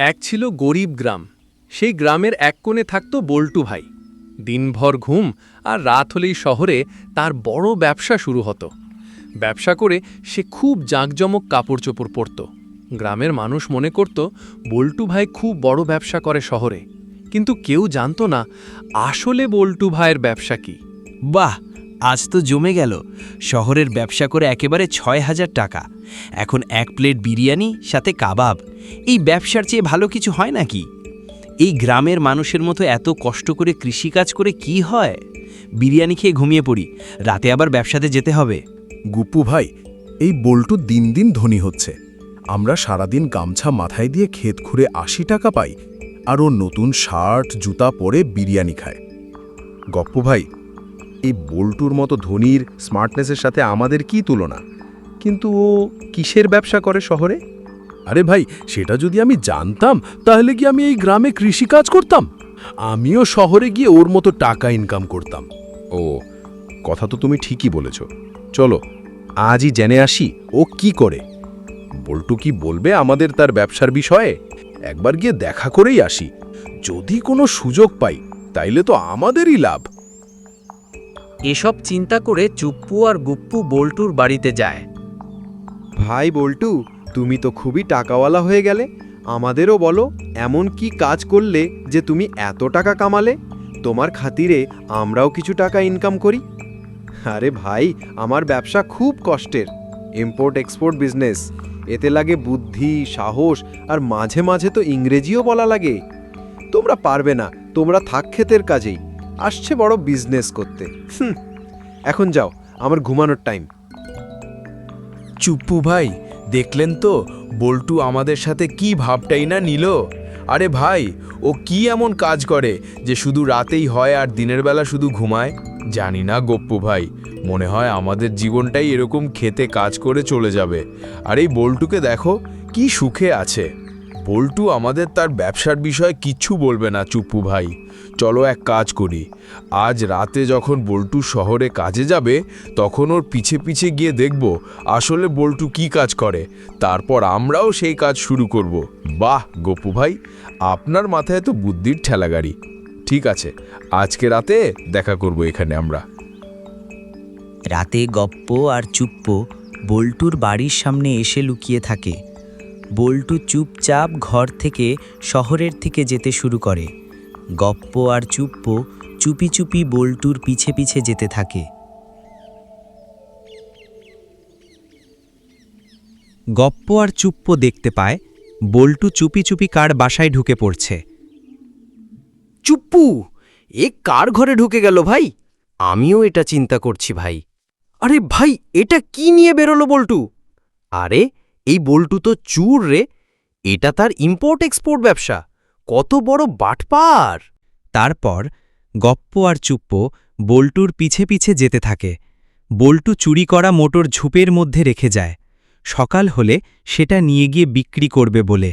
এক ছিল গরিব গ্রাম। সেই গ্রামের এক কোণে থাকত বল্টু ভাই। দিনভর ঘুম আর রাত হলেই শহরে তার বড় ব্যবসা শুরু হতো। ব্যবসা করে সে খুব জাঁকজমক কাপড় চোপড় পরত। গ্রামের মানুষ মনে করত, বল্টু ভাই খুব বড় ব্যবসা করে শহরে। কিন্তু কেউ জানতো না, আসলে বল্টু ভাইয়ের ব্যবসা কি। বাহ! আজ তো জমে গেল। শহরের ব্যবসা করে একেবারে ছয় হাজার টাকা। এখন এক প্লেট বিরিয়ানি, সাথে কাবাব। এই ব্যবসার চেয়ে ভালো কিছু হয় নাকি? এই গ্রামের মানুষের মতো এত কষ্ট করে কৃষিকাজ করে কি হয়? বিরিয়ানি খেয়ে ঘুমিয়ে পড়ি, রাতে আবার ব্যবসাতে যেতে হবে। গুপ্পু ভাই, এই বল্টু দিন দিন ধনী হচ্ছে। আমরা সারাদিন গামছা মাথায় দিয়ে ক্ষেত ঘুরে আশি টাকা পাই, আর ও নতুন শার্ট, জুতা পরে বিরিয়ানি খায়। গপ্পু ভাই, এই বল্টুর মতো ধনীর স্মার্টনেসের সাথে আমাদের কি তুলনা? কিন্তু ও কিসের ব্যবসা করে শহরে? আরে ভাই সেটা যদি আমি জানতাম তাহলে কি আমি এই গ্রামে কৃষিকাজ করতাম? আমিও শহরে গিয়ে ওর মতো টাকা ইনকাম করতাম। ও কথা তো তুমি ঠিকই বলেছ। চলো আজই জেনে আসি ও কি করে। বল্টু কি বলবে আমাদের তার ব্যবসার বিষয়ে? একবার গিয়ে দেখা করেই আসি। যদি কোনো সুযোগ পাই তাইলে তো আমাদেরই লাভ। এসব চিন্তা করে চুপ্পু আর গুপ্পু বল্টুর বাড়িতে যায়। ভাই বল্টু, তুমি তো খুবই টাকাওয়ালা হয়ে গেলে। আমাদেরও বলো, এমন কি কাজ করলে যে তুমি এত টাকা কামালে? তোমার খাতিরে আমরাও কিছু টাকা ইনকাম করি। আরে ভাই, আমার ব্যবসা খুব কষ্টের। ইম্পোর্ট এক্সপোর্ট বিজনেস এতে লাগে বুদ্ধি, সাহস, আর মাঝে মাঝে তো ইংরেজিও বলা লাগে। তোমরা পারবে না, তোমরা থাক ক্ষেতের কাজেই। আসছে বড় বিজনেস করতে। এখন যাও, আমার ঘুমানোর টাইম চুপ্পু ভাই, দেখলেন তো বল্টু আমাদের সাথে কি ভাবটাই না নিল? আরে ভাই, ও কি এমন কাজ করে যে শুধু রাতেই হয় আর দিনের বেলা শুধু ঘুমায়? জানি না গপ্পু ভাই, মনে হয় আমাদের জীবনটাই এরকম খেতে কাজ করে চলে যাবে। আর এই বল্টুকে দেখো, কি সুখে আছে। বল্টু আমাদের তার ব্যবসার বিষয়ে কিচ্ছু বলবে না, চুপ্পু ভাই। চলো এক কাজ করি। আজ রাতে যখন বল্টু শহরে কাজে যাবে, তখন ওর পিছে পিছে গিয়ে দেখব আসলে বল্টু কি কাজ করে। তারপর আমরাও সেই কাজ শুরু করব। বাহ, গপু ভাই, আপনার মাথায় তো বুদ্ধির ঠেলাগাড়ি। ঠিক আছে, আজকে রাতে দেখা করব এখানে আমরা। রাতে গপ্প আর চুপ্প বল্টুর বাড়ির সামনে এসে লুকিয়ে থাকে। বল্টু চুপচাপ ঘর থেকে শহরের থেকে যেতে শুরু করে। গপ্প আর চুপ্প চুপি চুপি বল্টুর পিছে পিছে যেতে থাকে। গপ্প আর চুপ্প দেখতে পায়, বল্টু চুপি চুপি কার বাসায় ঢুকে পড়ছে। চুপ্পু, এ কার ঘরে ঢুকে গেল ভাই? আমিও এটা চিন্তা করছি ভাই। আরে ভাই, এটা কি নিয়ে বেরোলো বল্টু? আরে এই বল্টু তো চুর রে। এটা তার ইম্পোর্ট এক্সপোর্ট ব্যবসা। কত বড় বাটপার। তারপর গপ্প আর চুপ্প বল্টুর পিছে পিছে যেতে থাকে। বল্টু চুরি করা মোটর ঝুপের মধ্যে রেখে যায়। সকাল হলে সেটা নিয়ে গিয়ে বিক্রি করবে বলে।